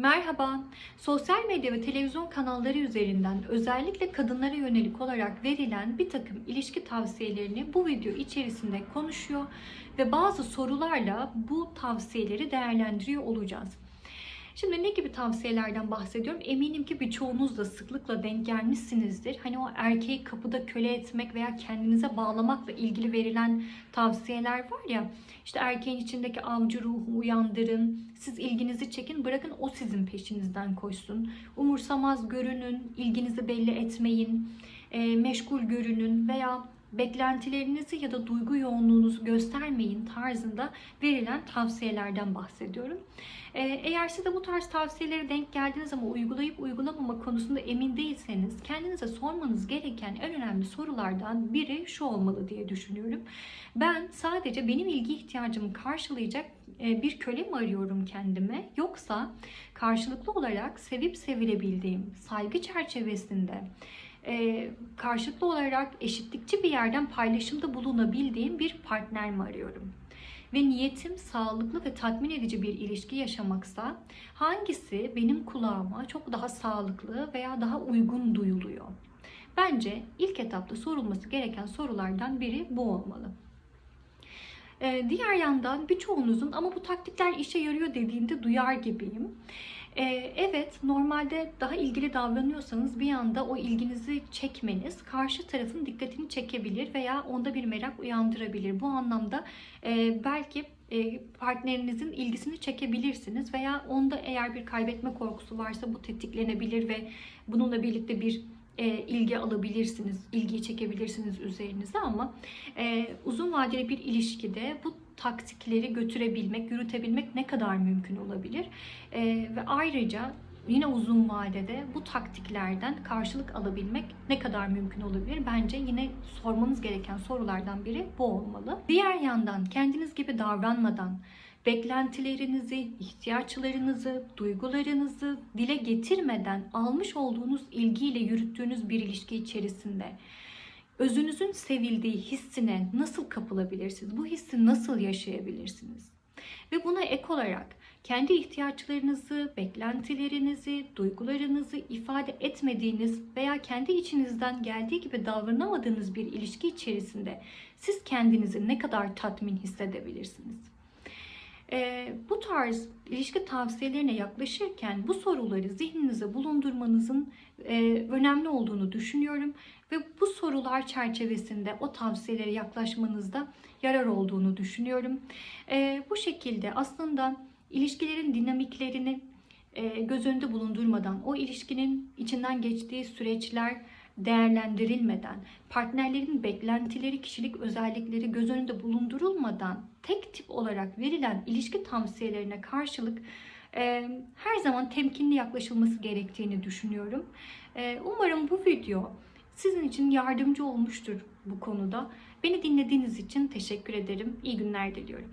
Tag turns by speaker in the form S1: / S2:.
S1: Merhaba. Sosyal medya ve televizyon kanalları üzerinden özellikle kadınlara yönelik olarak verilen bir takım ilişki tavsiyelerini bu video içerisinde konuşuyor ve bazı sorularla bu tavsiyeleri değerlendiriyor olacağız. Şimdi ne gibi tavsiyelerden bahsediyorum? Eminim ki birçoğunuz da sıklıkla denk gelmişsinizdir. Hani o erkeği kapıda köle etmek veya kendinize bağlamakla ilgili verilen tavsiyeler var ya. İşte erkeğin içindeki avcı ruhu uyandırın, siz ilginizi çekin, bırakın o sizin peşinizden koşsun. Umursamaz görünün, ilginizi belli etmeyin, e, meşgul görünün veya beklentilerinizi ya da duygu yoğunluğunuzu göstermeyin tarzında verilen tavsiyelerden bahsediyorum. Ee, Eğer siz de bu tarz tavsiyelere denk geldiniz ama uygulayıp uygulamama konusunda emin değilseniz kendinize sormanız gereken en önemli sorulardan biri şu olmalı diye düşünüyorum. Ben sadece benim ilgi ihtiyacımı karşılayacak e, bir köle mi arıyorum kendime yoksa karşılıklı olarak sevip sevilebildiğim, saygı çerçevesinde e, karşılıklı olarak eşitlikçi bir yerden paylaşımda bulunabildiğim bir partner mi arıyorum? Ve niyetim sağlıklı ve tatmin edici bir ilişki yaşamaksa hangisi benim kulağıma çok daha sağlıklı veya daha uygun duyuluyor? Bence ilk etapta sorulması gereken sorulardan biri bu olmalı. Ee, diğer yandan birçoğunuzun ama bu taktikler işe yarıyor dediğinde duyar gibiyim. Ee, evet, normalde daha ilgili davranıyorsanız bir anda o ilginizi çekmeniz karşı tarafın dikkatini çekebilir veya onda bir merak uyandırabilir. Bu anlamda e, belki e, partnerinizin ilgisini çekebilirsiniz veya onda eğer bir kaybetme korkusu varsa bu tetiklenebilir ve bununla birlikte bir e, ilgi alabilirsiniz, ilgiyi çekebilirsiniz üzerinize ama e, uzun vadeli bir ilişkide bu taktikleri götürebilmek, yürütebilmek ne kadar mümkün olabilir? E, ve ayrıca yine uzun vadede bu taktiklerden karşılık alabilmek ne kadar mümkün olabilir? Bence yine sormanız gereken sorulardan biri bu olmalı. Diğer yandan kendiniz gibi davranmadan beklentilerinizi, ihtiyaçlarınızı, duygularınızı dile getirmeden almış olduğunuz ilgiyle yürüttüğünüz bir ilişki içerisinde özünüzün sevildiği hissine nasıl kapılabilirsiniz? Bu hissi nasıl yaşayabilirsiniz? Ve buna ek olarak kendi ihtiyaçlarınızı, beklentilerinizi, duygularınızı ifade etmediğiniz veya kendi içinizden geldiği gibi davranamadığınız bir ilişki içerisinde siz kendinizi ne kadar tatmin hissedebilirsiniz? Ee, bu tarz ilişki tavsiyelerine yaklaşırken bu soruları zihninize bulundurmanızın e, önemli olduğunu düşünüyorum ve bu sorular çerçevesinde o tavsiyelere yaklaşmanızda yarar olduğunu düşünüyorum. Ee, bu şekilde aslında ilişkilerin dinamiklerini e, göz önünde bulundurmadan, o ilişkinin içinden geçtiği süreçler değerlendirilmeden, partnerlerin beklentileri, kişilik özellikleri göz önünde bulundurulmadan tek tip olarak verilen ilişki tavsiyelerine karşılık e, her zaman temkinli yaklaşılması gerektiğini düşünüyorum. E, umarım bu video sizin için yardımcı olmuştur bu konuda. Beni dinlediğiniz için teşekkür ederim. İyi günler diliyorum.